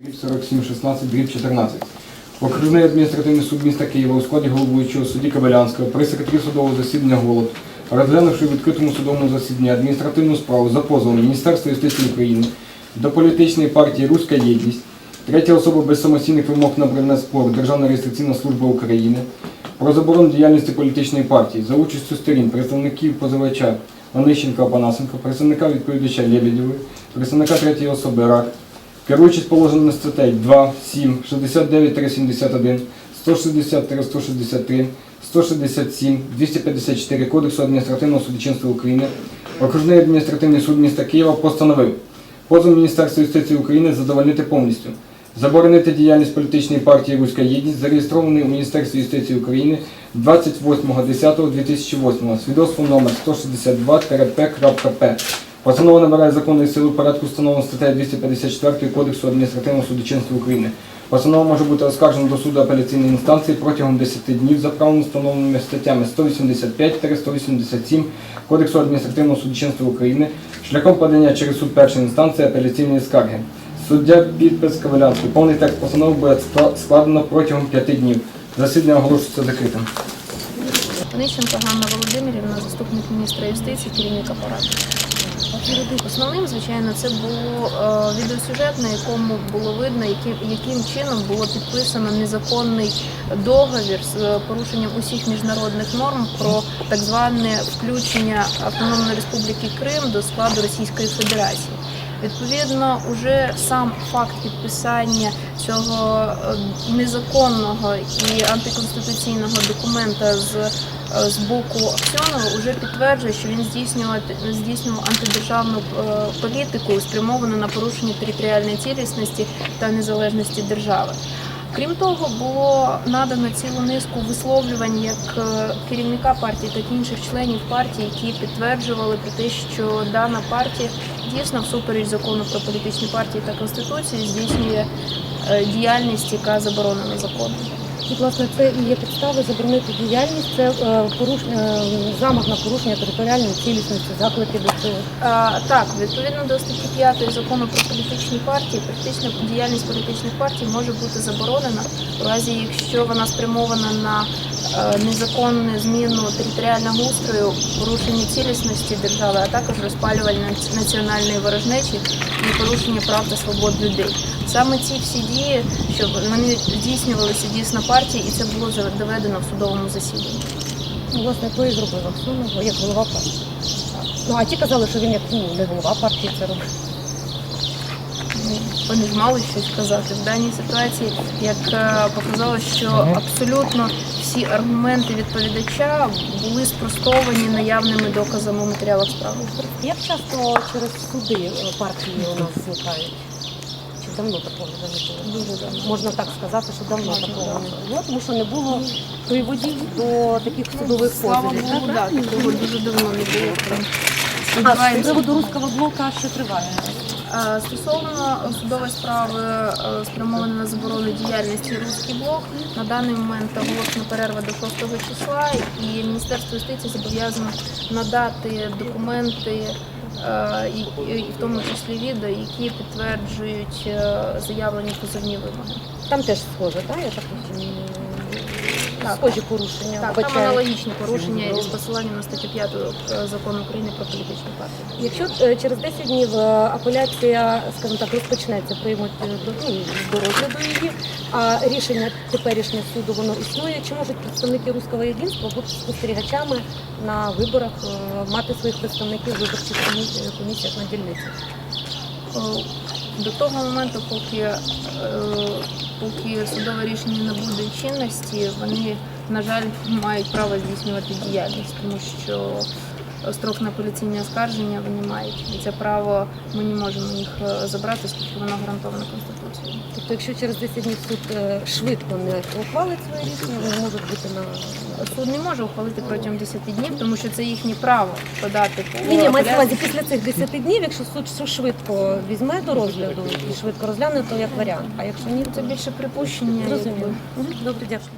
Дріб 4716, дріб 14. Окружний адміністративний суд міста Києва у складі головуючого судді Кабелянського при секретарі судового засідання Голод, розглянувши в відкритому судовому засіданні адміністративну справу за позовом Міністерства юстиції України до політичної партії Руська єдність, третя особа без самостійних вимог на предмет спору Державна реєстраційна служба України про заборону діяльності політичної партії за участю сторін представників позивача Онищенка Опанасенко, представника відповідача Лебедєвої, представника третьої особи РАК, Керуючись положеннями статей 2, 7, 69, 371, 160, 163, 167, 254 Кодексу адміністративного судочинства України, Окружний адміністративний суд міста Києва постановив позов Міністерства юстиції України задовольнити повністю. Заборонити діяльність політичної партії Руська єдність, зареєстрованої у Міністерстві юстиції України 28.10.2008, свідоцтво номер 162-П.П. Постанова набирає законної сили в порядку встановленого статтею 254 Кодексу адміністративного судочинства України. Постанова може бути оскаржена до суду апеляційної інстанції протягом 10 днів за правом встановленими статтями 185-187 Кодексу адміністративного судочинства України шляхом подання через суд першої інстанції апеляційної скарги. Суддя підпис Ковалянський. Повний текст постанови буде складено протягом 5 днів. Засідання оголошується закритим. Онищенко Ганна Володимирівна, заступник міністра юстиції, керівник апарату. Основним, звичайно, це було е, відеосюжет, на якому було видно, яким, яким чином було підписано незаконний договір з е, порушенням усіх міжнародних норм про так зване включення Автономної Республіки Крим до складу Російської Федерації. Відповідно, уже сам факт підписання цього е, незаконного і антиконституційного документа з, з боку Аксьонова вже підтверджує, що він здійснював, здійснював антидержавну е, політику, спрямовану на порушення територіальної цілісності та незалежності держави. Крім того, було надано цілу низку висловлювань як е, керівника партії, так і інших членів партії, які підтверджували про те, що дана партія дійсно всупереч закону про політичні партії та конституції здійснює е, діяльність, яка заборонена законом. І, власне, це і є підстави заборонити діяльність, це е, порушення, е, замах на порушення територіальної цілісності, заклики до цього. Так, відповідно до статті 5 закону про політичні партії, практично діяльність політичних партій може бути заборонена у разі, якщо вона спрямована на незаконну зміну територіального устрою, порушення цілісності держави, а також розпалювання національної ворожнечі і порушення прав та свобод людей. Саме ці всі дії, що вони здійснювалися дійсно партії, і це було доведено в судовому засіданні. Власне, то і зробив Аксьонов, як голова партії. Ну, а ті казали, що він як ну, не голова партії це робив. Ну, Вони ж мали щось казати. В даній ситуації, як е, показало, що абсолютно всі аргументи відповідача були спростовані наявними доказами у матеріалах справи. Як часто через суди е, партії у нас зникають? Чи давно такого не було? Дуже давно. Можна так сказати, що давно Можна, такого не було, тому що не було приводів до таких судових Слава. Богу, так? да, такого дуже давно не було. А з приводу руського блока що триває? Е, Стосовно судової справи, е, спрямованої на заборону діяльності «Руський блок», на даний момент оголошена перерва до 6 числа, і Міністерство юстиції зобов'язано надати документи, е, і- в тому числі відео, які підтверджують заявлені позовні вимоги. Там теж схоже, так? Я так розумію. Схожі порушення. Так, там аналогічні порушення із посиланням на статтю 5 е, закону України про політичні партії. Якщо е, через 10 днів е, апеляція, скажімо так, розпочнеться, приймуть е, до, ну, до розгляду її, а рішення теперішнє суду воно існує, чи можуть представники руського єдинства бути спостерігачами на виборах, е, мати своїх представників в виборчих комі- комісіях на дільниці? Е, До того моменту, поки, е, поки судове рішення не буде чинності, вони, на жаль, мають право здійснювати діяльність, тому що строк на апеляційне оскарження вони мають. І це право ми не можемо їх е, забрати, оскільки воно гарантовано Конституцією. Тобто, якщо через 10 днів суд е, швидко не ухвалить своє рішення, вони можуть бути на Суд не може ухвалити протягом 10 днів, тому що це їхнє право подати по Ні, ні, мається на увазі після цих 10 днів, якщо суд все швидко візьме до розгляду і швидко розгляне, то як варіант. А якщо ні, Це більше припущення. Мгм, Добре, дякую.